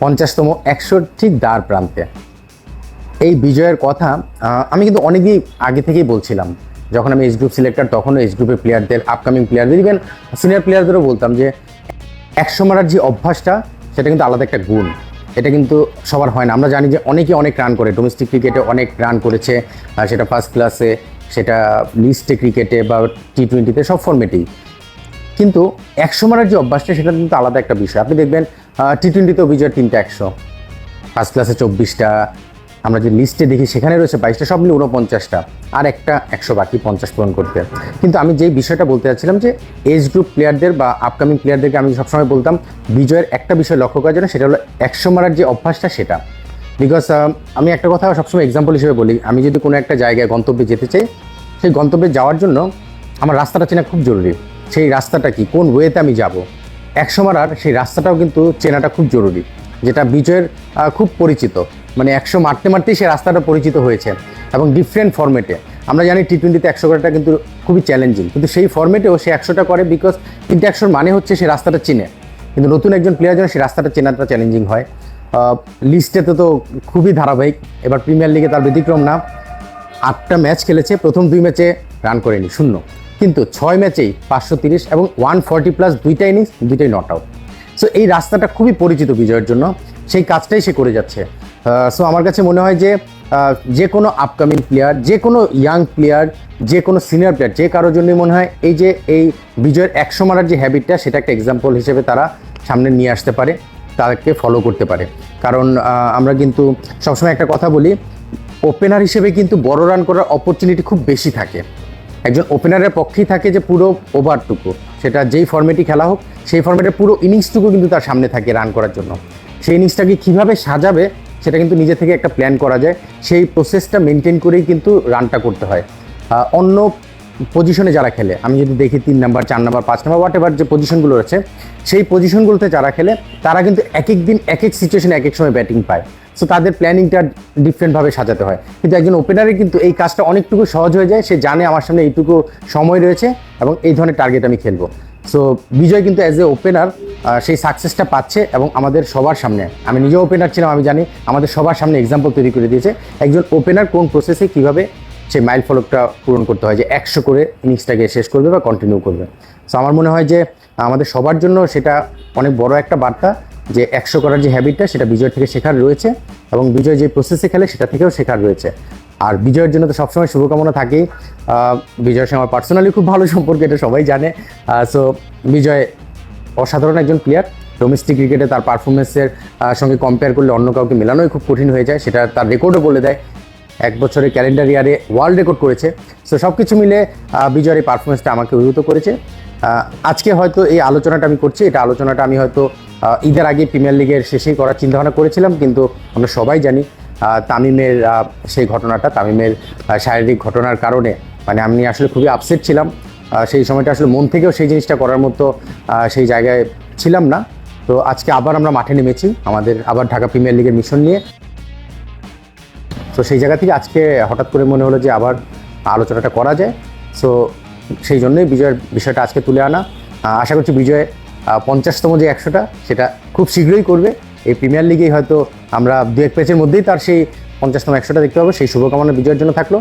পঞ্চাশতম একশোর ঠিক দ্বার প্রান্তে। এই বিজয়ের কথা আমি কিন্তু অনেকদিন আগে থেকেই বলছিলাম, যখন আমি এইচ গ্রুপ সিলেক্টর তখনও এইচ গ্রুপের প্লেয়ারদের আপকামিং প্লেয়ারদের ইভেন সিনিয়র প্লেয়ারদেরও বলতাম যে, একশো মারার যে অভ্যাসটা, সেটা কিন্তু আলাদা একটা গুণ। এটা কিন্তু সবার হয় না। আমরা জানি যে অনেকে অনেক রান করে। ডোমেস্টিক ক্রিকেটে অনেক রান করেছে সেটা ফার্স্ট ক্লাসে সেটা লিস্টে ক্রিকেটে বা টি টোয়েন্টিতে সব ফর্মেটেই কিন্তু একশো মারার যে অভ্যাসটা, সেটা কিন্তু আলাদা একটা বিষয়। আপনি দেখবেন টি টোয়েন্টিতেও বিজয়ের তিনটা একশো। ফার্স্ট ক্লাসে চব্বিশটা। আমরা যে লিস্টে দেখি, সেখানে রয়েছে বাইশটা, সব মিলে উনপঞ্চাশটা আর একটা একশো বাকি, পঞ্চাশ পূরণ করতে। কিন্তু আমি যেই বিষয়টা বলতে চাচ্ছিলাম যে এজ গ্রুপ প্লেয়ারদের বা আপকামিং প্লেয়ারদেরকে আমি সবসময় বলতাম, বিজয়ের একটা বিষয় লক্ষ্য করার জন্য, সেটা হলো একশো মারার যে অভ্যাসটা, সেটা। বিকজ আমি একটা কথা সবসময় এক্সাম্পল হিসেবে বলি, আমি যদি কোনো একটা জায়গায় গন্তব্যে যেতে চাই, সেই গন্তব্যে যাওয়ার জন্য আমার রাস্তাটা চেনা খুব জরুরি। সেই রাস্তাটা কি, কোন ওয়েতে আমি যাব? একশো মারার সেই রাস্তাটাও কিন্তু চেনাটা খুব জরুরি, যেটা বিজয়ের খুব পরিচিত। মানে একশো মারতে মারতেই সেই রাস্তাটা পরিচিত হয়েছে এবং ডিফারেন্ট ফর্মেটে আমরা জানি টি টোয়েন্টিতে একশো করাটা কিন্তু খুবই চ্যালেঞ্জিং কিন্তু সেই ফর্মেটেও সে একশোটা করে বিকজ তিনটে একশোর মানে হচ্ছে সে রাস্তাটা চিনে। কিন্তু নতুন একজন প্লেয়ার যেন সেই রাস্তাটা চেনাটা চ্যালেঞ্জিং হয়। লিস্টেতে তো খুবই ধারাবাহিক, এবার প্রিমিয়ার লিগে তার ব্যতিক্রম না। আটটা ম্যাচ খেলেছে, প্রথম দুই ম্যাচে রান করেনি, শূন্য। কিন্তু ছয় ম্যাচেই পাঁচশো তিরিশ এবং ওয়ান ফর্টি প্লাস দুইটা ইনিংস দুইটাই নট আউট সো এই রাস্তাটা খুবই পরিচিত বিজয়ের জন্য। সেই কাজটাই সে করে যাচ্ছে। সো আমার কাছে মনে হয় যে যে কোনো আপকামিং প্লেয়ার যে কোনো ইয়াং প্লেয়ার যে কোনো সিনিয়র প্লেয়ার যে কারোর জন্যই মনে হয় এই যে, এই বিজয়ের একশো মারার যে হ্যাবিটটা সেটা একটা এক্সাম্পল হিসেবে তারা সামনে নিয়ে আসতে পারে তাদেরকে ফলো করতে পারে। কারণ আমরা কিন্তু সবসময় একটা কথা বলি ওপেনার হিসেবে কিন্তু বড় রান করার অপরচুনিটি খুব বেশি থাকে। একজন ওপেনারের পক্ষেই থাকে যে পুরো ওভারটুকু সেটা যেই ফর্মেটই খেলা হোক, সেই ফর্মেটের পুরো ইনিংসটুকু কিন্তু তার সামনে থাকে রান করার জন্য। সেই ইনিংসটাকে কীভাবে সাজাবে, সেটা কিন্তু নিজে থেকে একটা প্ল্যান করা যায়। সেই প্রসেসটা মেনটেন করেই কিন্তু রানটা করতে হয়। অন্য পজিশনে যারা খেলে, আমি যদি দেখি তিন নাম্বার চার নাম্বার পাঁচ নাম্বার হোয়াট এভার যে পজিশনগুলো রয়েছে, সেই পজিশনগুলোতে যারা খেলে, তারা কিন্তু এক এক দিন এক এক সিচুয়েশনে এক এক সময় ব্যাটিং পায়। সো তাদের প্ল্যানিংটা ডিফারেন্টভাবে সাজাতে হয়। কিন্তু একজন ওপেনারে কিন্তু এই কাজটা অনেকটুকু সহজ হয়ে যায়, সে জানে আমার সামনে এইটুকু সময় রয়েছে এবং এই ধরনের টার্গেট আমি খেলব। সো বিজয় কিন্তু অ্যাজ এ ওপেনার সেই সাকসেসটা পাচ্ছে এবং আমাদের সবার সামনে। আমি নিজেও ওপেনার ছিলাম, আমি জানি, আমাদের সবার সামনে এক্সাম্পল তৈরি করে দিয়েছে। একজন ওপেনার কোন প্রসেসে কীভাবে সেই মাইল ফলকটা পূরণ করতে হয়, যে একশো করে ইনিংসটাকে শেষ করবে বা কন্টিনিউ করবে। সো আমার মনে হয় যে আমাদের সবার জন্য সেটা অনেক বড় একটা বার্তা। যে একশো করার যে হ্যাবিটটা সেটা বিজয় থেকে শেখার রয়েছে এবং বিজয় যে প্রসেসে খেলে, সেটা থেকেও শেখার রয়েছে। আর বিজয়ের জন্য তো সবসময় শুভকামনা থাকেই। বিজয়ের সঙ্গে আমার পার্সোনালি খুব ভালো সম্পর্ক, এটা সবাই জানে। সো বিজয় অসাধারণ একজন প্লেয়ার ডোমেস্টিক ক্রিকেটে তার পারফরমেন্সের সঙ্গে কম্পেয়ার করলে অন্য কাউকে মেলানোই খুব কঠিন হয়ে যায়, সেটা তার রেকর্ডও বলে দেয়। এক বছরের ক্যালেন্ডার ইয়ারে ওয়ার্ল্ড রেকর্ড করেছে। সো সব কিছু মিলে বিজয়ের এই পারফরমেন্সটা আমাকে অভিভূত করেছে। আজকে হয়তো এই আলোচনাটা আমি করছি। এটা আলোচনাটা আমি হয়তো ঈদের আগে প্রিমিয়ার লিগের শেষেই করার চিন্তাভাবনা করেছিলাম, কিন্তু আমরা সবাই জানি তামিমের সেই ঘটনাটা, তামিমের শারীরিক ঘটনার কারণে। মানে আমি আসলে খুবই আপসেট ছিলাম। সেই সময়টা আসলে মন থেকেও সেই জিনিসটা করার মতো সেই জায়গায় ছিলাম না। তো আজকে আবার আমরা মাঠে নেমেছি, আমাদের আবার ঢাকা প্রিমিয়ার লিগের মিশন নিয়ে। তো সেই জায়গা থেকে আজকে হঠাৎ করে মনে হলো যে আবার আলোচনাটা করা যায়। সো সেই জন্যই বিজয়ের বিষয়টা আজকে তুলে আনা। আশা করছি বিজয় পঞ্চাশতম যে একশোটা, সেটা খুব শীঘ্রই করবে। এই প্রিমিয়ার লিগেই হয়তো আমরা দু এক ম্যাচের মধ্যেই তার সেই পঞ্চাশতম একশোটা দেখতে পাবো। সেই শুভকামনা বিজয়ের জন্য থাকল।